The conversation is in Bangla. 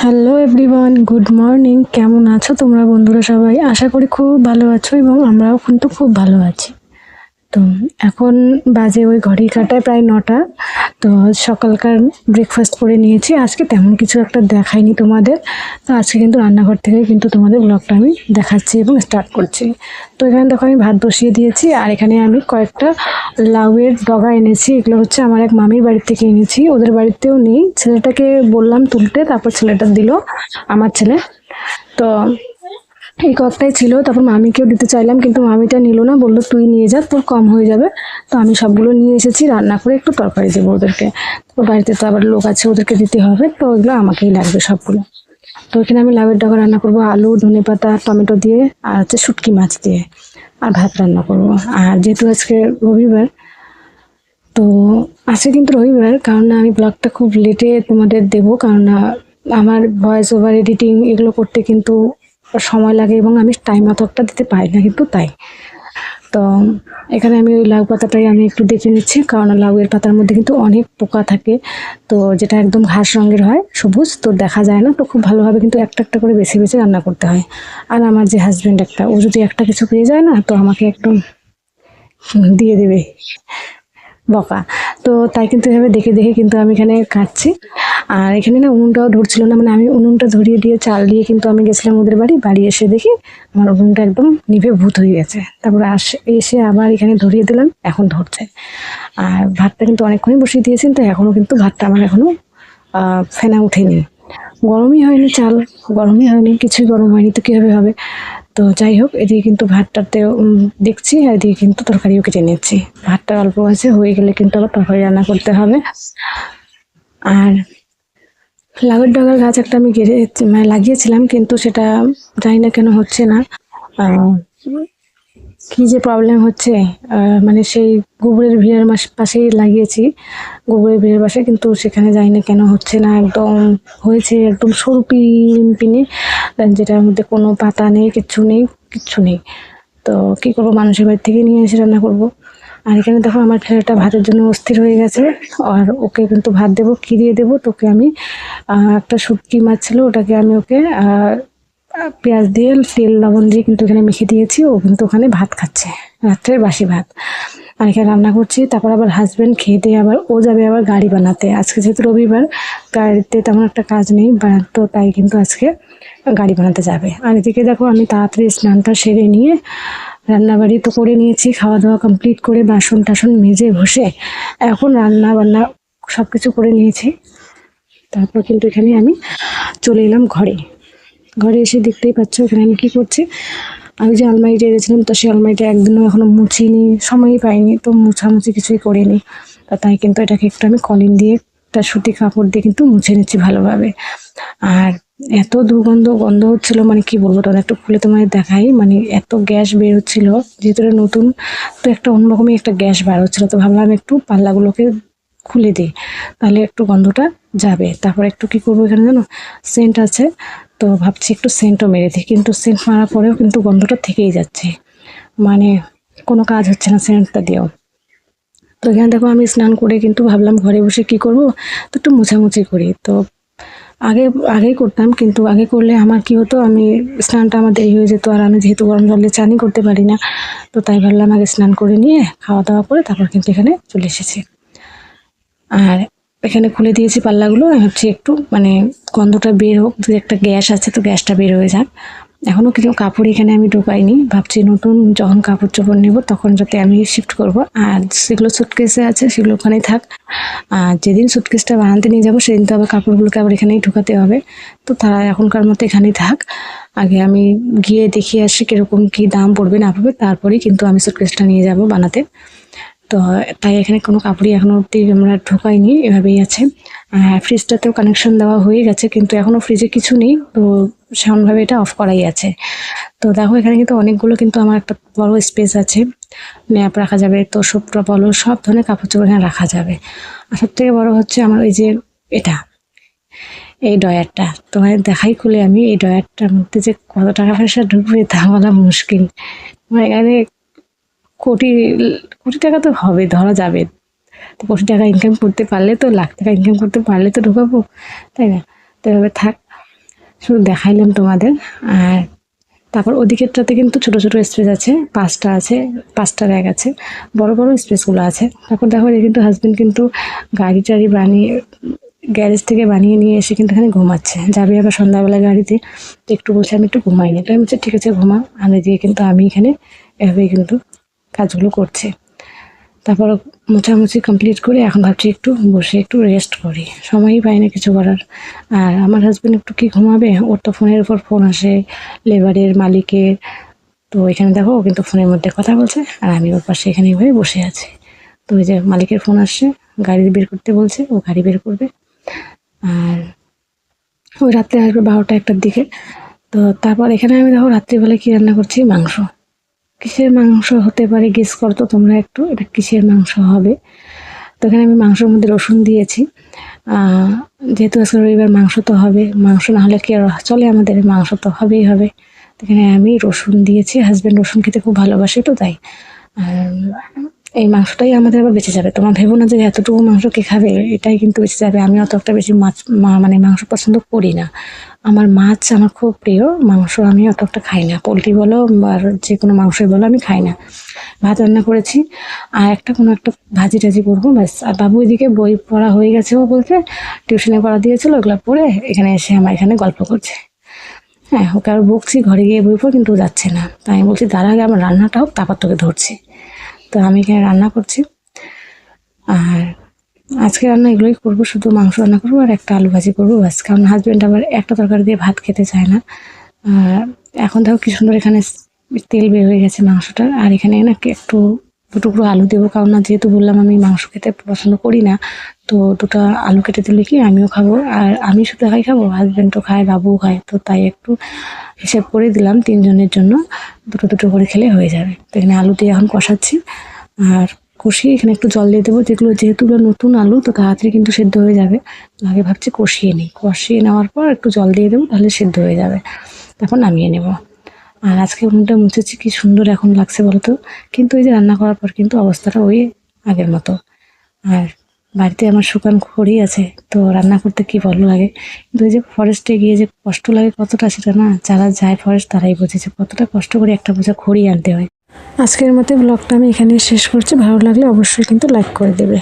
হ্যালো এভরিওয়ান গুড মর্নিং কেমন আছো তোমরা বন্ধুরা সবাই? আশা করি খুব ভালো আছো এবং আমরাও কিন্তু খুব ভালো আছি। তো এখন বাজে ওই ঘড়ি কাটায় প্রায় নটা। তো সকালকার ব্রেকফাস্ট করে নিয়েছি। আজকে তেমন কিছু একটা দেখাইনি তোমাদের। তো আজকে কিন্তু রান্নাঘর থেকে কিন্তু তোমাদের ব্লগটা আমি দেখাচ্ছি এবং স্টার্ট করছি। তো এখানে দেখো আমি ভাত বসিয়ে দিয়েছি আর এখানে আমি কয়েকটা লাউয়ের ডগা এনেছি। এগুলো হচ্ছে আমার এক মামির বাড়ি থেকে এনেছি। ওদের বাড়িতেও নেই। ছেলেটাকে বললাম তুলতে, তারপর ছেলেটা দিল আমার ছেলে। তো এই কয়েকটাই ছিল, তারপর মামিকেও দিতে চাইলাম, কিন্তু মামিটা নিল না, বলল, তুই নিয়ে যা, তোর কম হয়ে যাবে। তো আমি সবগুলো নিয়ে এসেছি, রান্না করে একটু তরকারি দেবো ওদেরকে। তো বাড়িতে তো আবার লোক আছে, ওদেরকে দিতে হবে, তো ওইগুলো আমাকেই লাগবে সবগুলো। তো এখানে আমি লাউয়ের ডগা রান্না করব, আলু, ধনে পাতা, টমেটো দিয়ে, আর হচ্ছে শুটকি মাছ দিয়ে, আর ভাত রান্না করব। আর যেহেতু আজকে রবিবার, তো আজকে কিন্তু রবিবার, কারণ না আমি ব্লগটা খুব লেটে তোমাদের দেবো, কারণ না আমার ভয়েস ওভার এডিটিং এগুলো করতে কিন্তু সময় লাগে এবং আমি টাইম অতটা দিতে পারি না কিন্তু তাই। তো এখানে আমি ওই লাউ পাতাটাই আমি একটু দেখে নিচ্ছি, কারণ লাউয়ের পাতার মধ্যে কিন্তু অনেক পোকা থাকে। তো যেটা একদম ঘাস রঙের হয়, সবুজ, তো দেখা যায় না, তো খুব ভালোভাবে কিন্তু একটা একটা করে বেছে বেছে রান্না করতে হয়। আর আমার যে হাজব্যান্ড একটা, ও যদি একটা কিছু পেয়ে যায় না, তো আমাকে একদম দিয়ে দেবে বকা। তো তাই কিন্তু এভাবে দেখে দেখে কিন্তু আমি এখানে কাটছি। আর এখানে না উনুনটাও ধরছিল না মানে আমি উনুনটা ধরিয়ে দিয়ে চাল দিয়ে কিন্তু আমি গেছিলাম ওদের বাড়ি। বাড়ি এসে দেখি আমার উনুনটা একদম নিভে ভূত হয়ে গেছে। তারপরে আস এসে আবার এখানে ধরিয়ে দিলাম এখন ধরছে। আর ভাতটা কিন্তু অনেকক্ষণই বসিয়ে দিয়েছেন তো এখনও কিন্তু ভাতটা আমার এখনও ফেনা উঠেনি। গরমই হয়নি চাল গরমই হয়নি কিছুই গরম হয়নি তো কীভাবে হবে? তো যাই হোক এদিকে কিন্তু ভাতটাতে উম, দেখছি আর এদিকে কিন্তু তরকারিও কেটে নিচ্ছি। ভাতটা অল্প আছে হয়ে গেলে কিন্তু আবার তরকারি রান্না করতে হবে। আর লাউয়ের ডগার গাছ একটা আমি গেড়ে মানে লাগিয়েছিলাম, কিন্তু সেটা জানি না কেন হচ্ছে না। কি যে প্রবলেম হচ্ছে মানে সেই গোবরের ভিড়ের পাশেই লাগিয়েছি গোবরের ভিড়ের পাশে, কিন্তু সেখানে যাই না কেন হচ্ছে না, একদম হয়েছে একদম সরু পিনে যেটার মধ্যে কোনো পাতা নেই, কিচ্ছু নেই কিচ্ছু নেই। তো কি করব, মানুষের বাড়ি থেকে নিয়ে এসে রান্না করব। আর এখানে দেখো আমার ছেলেটা ভাতের জন্য অস্থির হয়ে গেছে। আর ওকে কিন্তু ভাত দেবো, কি দিয়ে দেবো, তোকে আমি একটা শুটকি মাছ ছিল, ওটাকে আমি ওকে পেঁয়াজ দিয়ে, তেল, লবণ দিয়ে কিন্তু ওখানে মেখে দিয়েছি। ও কিন্তু ওখানে ভাত খাচ্ছে, রাত্রের বাসি ভাত। আর এখানে রান্না করছি, তারপর আবার হাজবেন্ড খেয়ে দিয়ে আবার, ও যাবে আবার গাড়ি বানাতে। আজকে যেহেতু রবিবার, গাড়িতে তেমন একটা কাজ নেই তো তাই কিন্তু আজকে গাড়ি বানাতে যাবে। আর এদিকে দেখো আমি তাড়াতাড়ি স্নানটা সেরে নিয়ে রান্নাবাড়ি তো করে নিয়েছি খাওয়া দাওয়া কমপ্লিট করে বাসন টাসন মেজে বসে এখন রান্না বান্না সব কিছু করে নিয়েছি। তারপর কিন্তু এখানে আমি চলে এলাম ঘরে। ঘরে এসে দেখতেই পাচ্ছ এখানে আমি কী করছি? আমি যে আলমারিটা এনেছিলাম তো সেই আলমারিটা একদিনও এখনও মুছিনি, সময়ই পাইনি, তো মুছামুছি কিছুই করিনি। তা তাই কিন্তু এটাকে একটু আমি কলিন দিয়ে একটা সুতি কাপড় দিয়ে কিন্তু মুছে নিচ্ছি ভালোভাবে। আর এত দুর্গন্ধ, গন্ধ হচ্ছিল মানে কি বলব তোমরা একটু খুলে তোমাদের দেখাই। মানে এত গ্যাস বের হচ্ছিল, যেহেতু নতুন, তো একটা অন্যরকমই একটা গ্যাস বার হচ্ছিল। তো ভাবলাম একটু পাল্লাগুলোকে খুলে দিই, তাহলে একটু গন্ধটা যাবে। তারপর একটু কি করব এখানে জানো? সেন্ট আছে, তো ভাবছি একটু সেন্টও মেরে দিই, কিন্তু সেন্ট মারার পরেও কিন্তু গন্ধটা থেকেই যাচ্ছে। মানে কোনো কাজ হচ্ছে না সেন্টটা দিয়েও। তো এখানে দেখো আমি স্নান করে কিন্তু ভাবলাম ঘরে বসে কি করব? তো একটু মোছামুছি করি। তো আগে, আগেই করতাম, কিন্তু আগে করলে আমার কি হতো, আমি স্নানটা আমার দেরি হয়ে যেত, আর আমি যেহেতু গরম জলে চানই করতে পারি না, তো তাই ভাবলাম আগে স্নান করে নিয়ে খাওয়া দাওয়া করে তারপর কিন্তু এখানে চলে এসেছি। আর এখানে খুলে দিয়েছি পাল্লাগুলো ভাবছি একটু মানে গন্ধটা বের হোক, দু একটা গ্যাস আছে, তো গ্যাসটা বের হয়ে যাক। এখনও কিছু কাপড় এখানে আমি ঢোকাইনি। ভাবছি নতুন যখন কাপড় চোপড় নেব তখন যাতে আমি শিফট করব। আর সেগুলো সুটকেসে আছে সেগুলো ওখানেই থাক। আর যেদিন সুটকেসটা বানাতে নিয়ে যাব সেদিন তো আবার কাপড়গুলোকে আবার এখানেই ঢোকাতে হবে। তো তারা এখনকার মতো এখানেই থাক। আগে আমি গিয়ে দেখিয়ে আসি কীরকম কী দাম পড়বে না পড়বে। তারপরেই কিন্তু আমি সুটকেসটা নিয়ে যাব বানাতে। তো তাই এখানে কোনো কাপড়ই এখনও অব্দি আমরা ঢোকাইনি, এভাবেই আছে। ফ্রিজটাতেও কানেকশন দেওয়া হয়ে গেছে, কিন্তু এখনও ফ্রিজে কিছু নেই। তো সেমনভাবে এটা অফ করাই আছে। তো দেখো, এখানে কিন্তু অনেকগুলো কিন্তু আমার একটা বড় স্পেস আছে। ন্যাপ রাখা যাবে তো সোপটা বলো সব ধরনের কাপড় চোপড় এখানে রাখা যাবে। আর সব থেকে বড় হচ্ছে আমার ওই যে এটা, এই ডয়ারটা তোমার দেখাই খুলে আমি এই ডয়ারটার মধ্যে যে কত টাকা পয়সা ঢুকবে তা বলা মুশকিল। আমার এখানে কোটি কোটি টাকা তো হবে, ধরা যাবে। তো কোটি টাকা ইনকাম করতে পারলে তো, লাখ টাকা ইনকাম করতে পারলে তো ঢোকাবো, তাই না? তো এভাবে থাক। শুধু দেখাইলাম তোমাদের। আর তারপর ওদিকেরটাতে কিন্তু ছোট ছোট স্পেস আছে, পাঁচটা আছে, পাঁচটা র্যাক আছে, বড় বড় স্পেসগুলো আছে। তারপর দেখো কিন্তু হাজব্যান্ড কিন্তু গাড়ি টাড়ি বানিয়ে গ্যারেজ থেকে বানিয়ে নিয়ে এসে কিন্তু এখানে ঘুমাচ্ছে। যাবে আবার সন্ধ্যাবেলা গাড়িতে একটু বলছে, আমি একটু ঘুমাই নি তো আমি বলছি, ঠিক আছে ঘুমা আনে দিয়ে কিন্তু আমি এখানে এভাবেই কিন্তু কাজগুলো করছি। তারপর মোছামুছি কমপ্লিট করে এখন ভাবছি একটু বসে একটু রেস্ট করি। সময়ই পাই না কিছু করার। আর আমার হাজব্যান্ড একটু কি ঘুমাবে? ওর তো ফোনের উপর ফোন আসে লেবারের মালিকের। তো এখানে দেখো, ও কিন্তু ফোনের মধ্যে কথা বলছে আর আমি ওর পাশে এখানে এইভাবে বসে আছি। তো ওই যে মালিকের ফোন আসছে, গাড়ি বের করতে বলছে, ও গাড়ি বের করবে। আর ওই রাত্রে আসবে বারোটা একটার দিকে। তো তারপর এখানে আমি দেখো রাত্রিবেলা কী রান্না করছি? মাংস। কিসের মাংস হতে পারে? গেস করতো তো তোমরা একটু, এটা কিসের মাংস হবে? তো এখানে আমি মাংসের মধ্যে রসুন দিয়েছি। যেহেতু আজকে রবিবার মাংস তো হবে, মাংস না হলে কি চলে আমাদের? মাংস তো হবেই হবে। এখানে আমি রসুন দিয়েছি। হাজব্যান্ড রসুন খেতে খুব ভালোবাসে তো তাই। আর এই মাংসটাই আমাদের আবার বেঁচে যাবে। তোমার ভেবো না যে এতটুকু মাংস কে খাবে, এটাই কিন্তু বেঁচে যাবে। আমি অত একটা বেশি মাছ মানে মাংস পছন্দ করি না। আমার মাছ আমার খুব প্রিয়, মাংস আমি অত একটা খাই না। পোলট্রি বলো আর যে কোনো মাংসই বলো, আমি খাই না। ভাত রান্না করেছি। আর একটা কোনো একটা ভাজি টাজি করব, ব্যাস। আর বাবু এদিকে বই পড়া হয়ে গেছে ও বলতে টিউশনে পড়া দিয়েছিল, ওগুলো পড়ে এখানে এসে আমার এখানে গল্প করছে। হ্যাঁ ওকে আর বকছি, ঘরে গিয়ে বই পড়, কিন্তু যাচ্ছে না। তাই আমি বলছি তার আগে আমার রান্নাটা হোক, তারপর তোকে ধরছি। তো আমি এখানে রান্না করছি। আর আজকে রান্না এগুলোই করব, শুধু মাংস রান্না করব আর একটা আলু ভাজি করব ব্যাস। কারণ হাজব্যান্ড আবার একটা তরকারি দিয়ে ভাত খেতে চায় না। আর এখন দেখো কি সুন্দর এখানে তেল বের হয়ে গেছে মাংসটার। আর এখানে না একটু দু টুকরো আলু দেবো, কারণ না যেহেতু বললাম আমি মাংস খেতে পছন্দ করি না, তো দুটো আলু কেটে দিলে কি আমিও খাব, আর আমি শুধু একাই খাব হাজব্যান্ডও খায়, বাবুও খায়, তো তাই একটু হিসেব করে দিলাম তিনজনের জন্য, দুটো দুটো করে খেলে হয়ে যাবে। তো এখানে আলু দিয়ে এখন কষাচ্ছি, আর কষিয়ে এখানে একটু জল দিয়ে দেবো, যেগুলো যেহেতু নতুন আলু, তো তাড়াতাড়ি কিন্তু সেদ্ধ হয়ে যাবে। আগে ভাবছি কষিয়ে নিই, কষিয়ে নেওয়ার পর একটু জল দিয়ে দেবো, তাহলে সেদ্ধ হয়ে যাবে। তারপর নামিয়ে নেব। আর আজকে উনুনটা মুছেছি, কি সুন্দর এখন লাগছে বলতো? কিন্তু এই যে রান্না করার পর কিন্তু অবস্থাটা ওই আগের মতো। আর বাড়িতে আমার শুকান খড়ি আছে, তো রান্না করতে কি ভালো লাগে? কিন্তু ওই যে ফরেস্টে গিয়ে যে কষ্ট লাগে কতটা সেটা না, যারা যায় ফরেস্ট তারাই বুঝেছে কতটা কষ্ট করে একটা বোঝা খড়ি আনতে হয়। আজকের মতো ব্লগটা আমি এখানে শেষ করছি। ভালো লাগলে অবশ্যই কিন্তু লাইক করে দেবে।